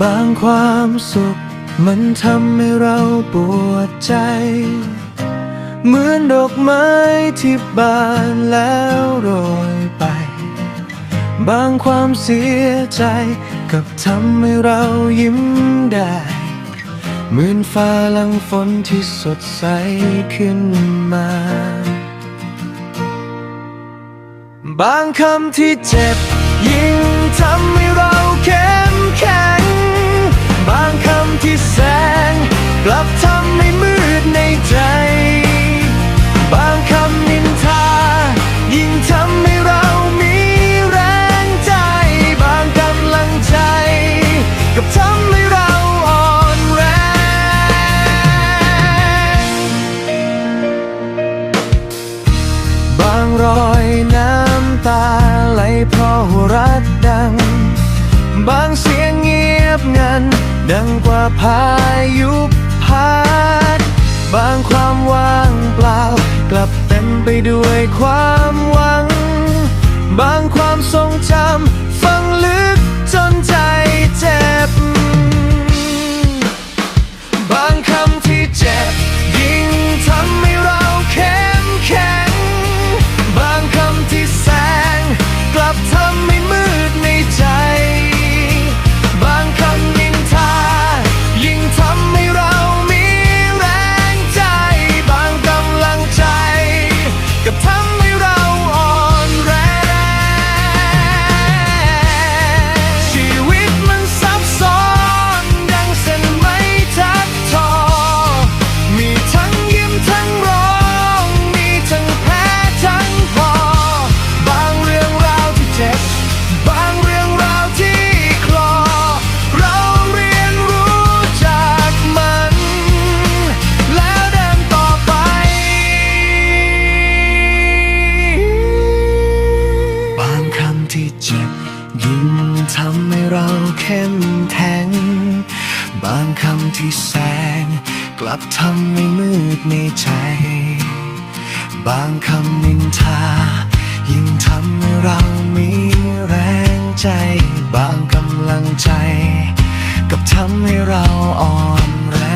บางความสุข มันทำให้เราปวดใจ เหมือนดอกไม้ที่บานแล้วโรยไป บางความเสียใจกับทำให้เรายิ้มได้เหมือนฟ้าหลังฝนที่สดใสขึ้นมา บางคำที่เจ็บยิ่งทำให้เรา ราะรัดดัง บางเสียงเงียบงัน ดังกว่าพายุพัด บางความว่างเปล่า กลับเต็มไปด้วยความหวัง บางความทรงจำฝัง เข้มแข็ง บางคำที่แสง กลับทำให้มืดในใจ บางคำนินทา ยิ่งทำให้เรามีแรงใจ บางกำลังใจ กับทำให้เราอ่อนแรง